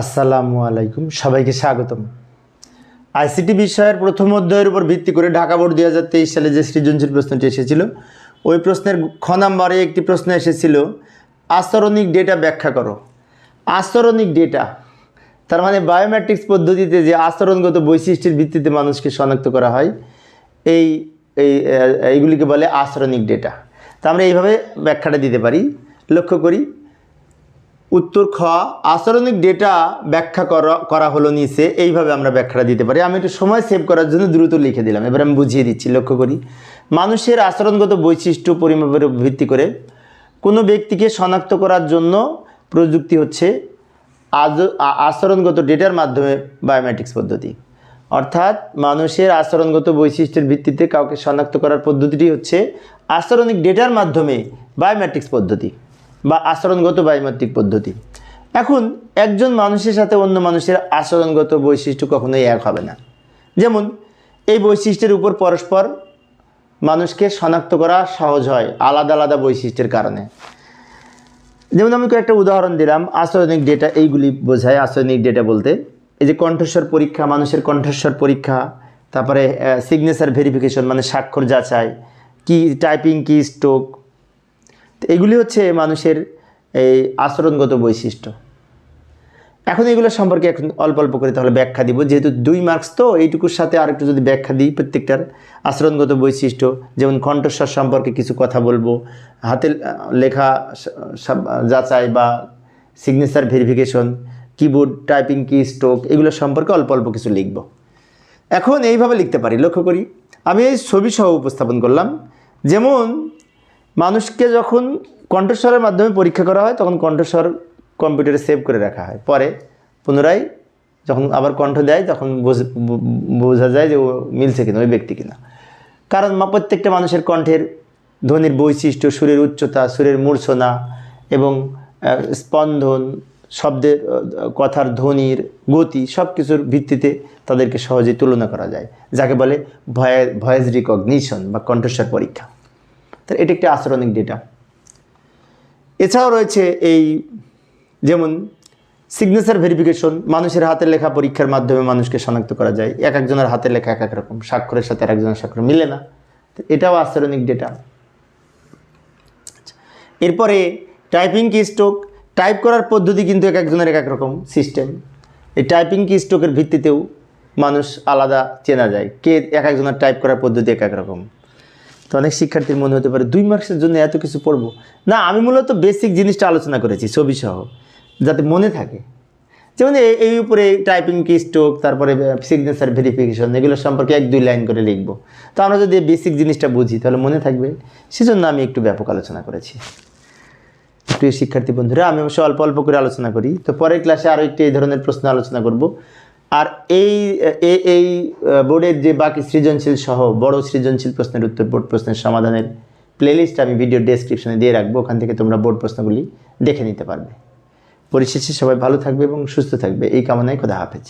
আসসালামু আলাইকুম। সবাইকে স্বাগতম। আইসিটি বিষয়ের প্রথম অধ্যায়ের উপর ভিত্তি করে ঢাকা বোর্ড দুই হাজার তেইশ সালে যে সৃজনশীল প্রশ্নটি এসেছিল, ওই প্রশ্নের খ নাম্বারে একটি প্রশ্ন এসেছিল আচরণিক ডেটা ব্যাখ্যা করো। আচরণিক ডেটা, তার মানে বায়োমেট্রিক্স পদ্ধতিতে যে আচরণগত বৈশিষ্ট্যের ভিত্তিতে মানুষকে শনাক্ত করা হয়, এই এই এইগুলিকে বলে আচরণিক ডেটা। তা আমরা এইভাবে ব্যাখ্যাটা দিতে পারি। লক্ষ্য করি উত্তর খ, আচরণিক ডেটা ব্যাখ্যা করা করা হলো নিচে। এইভাবে আমরা ব্যাখ্যাটা দিতে পারি। আমি একটু সময় সেভ করার জন্য দ্রুত লিখে দিলাম। এবার আমি বুঝিয়ে দিচ্ছি, লক্ষ্য করি। মানুষের আচরণগত বৈশিষ্ট্য পরিমাপের ভিত্তি করে কোনো ব্যক্তিকে শনাক্ত করার জন্য প্রযুক্তি হচ্ছে আজ আচরণগত ডেটার মাধ্যমে বায়োমেট্রিক্স পদ্ধতি। অর্থাৎ মানুষের আচরণগত বৈশিষ্ট্যের ভিত্তিতে কাউকে শনাক্ত করার পদ্ধতিটি হচ্ছে আচরণিক ডেটার মাধ্যমে বায়োমেট্রিক্স পদ্ধতি। বা আচরণগত বায়োমেট্রিক পদ্ধতি। এখন একজন মানুষের সাথে অন্য মানুষের আচরণগত বৈশিষ্ট্য কখনোই এক হবে না। যেমন, এই বৈশিষ্ট্যের উপর পরস্পর মানুষকে শনাক্ত করা সহজ হয় আলাদা আলাদা বৈশিষ্ট্যের কারণে। যেমন আমি কয়েকটা উদাহরণ দিলাম, আচরণিক ডেটা এইগুলি বোঝায় আচরণিক ডেটা বলতে। এই যে কণ্ঠস্বর পরীক্ষা, মানুষের কণ্ঠস্বর পরীক্ষা, তারপরে সিগনেচার ভেরিফিকেশন মানে স্বাক্ষর যাচাই, কি টাইপিং কি স্ট্রোক এগুলি হচ্ছে মানুষের এই আচরণগত বৈশিষ্ট্য। এখন এগুলো সম্পর্কে এখন অল্প অল্প করে তাহলে ব্যাখ্যা দিব। যেহেতু দুই মার্কস তো, এইটুকুর সাথে আরেকটু যদি ব্যাখ্যা দিই প্রত্যেকটার আচরণগত বৈশিষ্ট্য, যেমন কণ্ঠস্বর সম্পর্কে কিছু কথা বলব হাতে লেখা যাচাই বা signature verification keyboard typing key stroke এগুলো সম্পর্কে অল্প অল্প কিছু লিখব। এখন এইভাবে লিখতে পারি। লক্ষ্য করি, আমি এই ছবি সহ উপস্থাপন করলাম। যেমন মানুষকে যখন কণ্ঠস্বরের মাধ্যমে পরীক্ষা করা হয়, তখন কণ্ঠস্বর কম্পিউটারে সেভ করে রাখা হয়। পরে পুনরায় যখন আবার কণ্ঠ দেয়, তখন বোঝ- যায় যে ও মিলছে কিনা, ওই ব্যক্তি কিনা। কারণ প্রত্যেকটা মানুষের কণ্ঠের ধ্বনির বৈশিষ্ট্য, সুরের উচ্চতা, সুরের মূর্ছনা এবং স্পন্দন, শব্দের কথার ধ্বনির গতি সব কিছুর ভিত্তিতে তাদেরকে সহজে তুলনা করা যায়, যাকে বলে ভয়েস ভয়েস রিকগনিশন বা কণ্ঠস্বর পরীক্ষা। তো এটি একটি আচরণিক ডেটা এছাড়াও রয়েছে এই যেমন সিগনেচার ভেরিফিকেশন মানুষের হাতের লেখা পরীক্ষার মাধ্যমে মানুষকে শনাক্ত করা যায়। এক একজনের হাতের লেখা এক এক রকম, স্বাক্ষরের সাথে আর একজনের স্বাক্ষর মিলে না। এটাও আচরণিক ডেটা এরপরে টাইপিং কি স্ট্রোক টাইপ করার পদ্ধতি কিন্তু এক একজনের এক এক রকম সিস্টেম এই টাইপিং কি স্ট্রোকের ভিত্তিতেও মানুষ আলাদা চেনা যায়। কে এক একজনের টাইপ করার পদ্ধতি এক এক রকম। তো অনেক শিক্ষার্থীর মনে হতে পারে দুই মার্কসের জন্য এত কিছু পড়ব। না, আমি মূলত বেসিক জিনিসটা আলোচনা করেছি ছবি সহ যাতে মনে থাকে। যেমন এই- উপরে টাইপিং কি স্ট্রোক তারপরে সিগনেচার ভেরিফিকেশন এগুলো সম্পর্কে এক দুই লাইন করে লিখব। তো আমরা যদি বেসিক জিনিসটা বুঝি, তাহলে মনে থাকবে। সেজন্য আমি একটু ব্যাপক আলোচনা করেছি। প্রিয় শিক্ষার্থী বন্ধুরা, আমি অবশ্য অল্প অল্প করে আলোচনা করি। তো পরের ক্লাসে আরও একটি এই ধরনের প্রশ্ন আলোচনা করব। আর এই এই বোর্ডের যে বাকি সৃজনশীল সহ বড় সৃজনশীল প্রশ্নের উত্তর, বোর্ড প্রশ্নের সমাধানের প্লেলিস্ট আমি ভিডিও ডেসক্রিপশনে দিয়ে রাখব। ওখান থেকে তোমরা বোর্ড প্রশ্নগুলি দেখে নিতে পারবে। পরিশেষে সবাই ভালো থাকবে এবং সুস্থ থাকবে। এই কামনায় খোদা হাফেজ।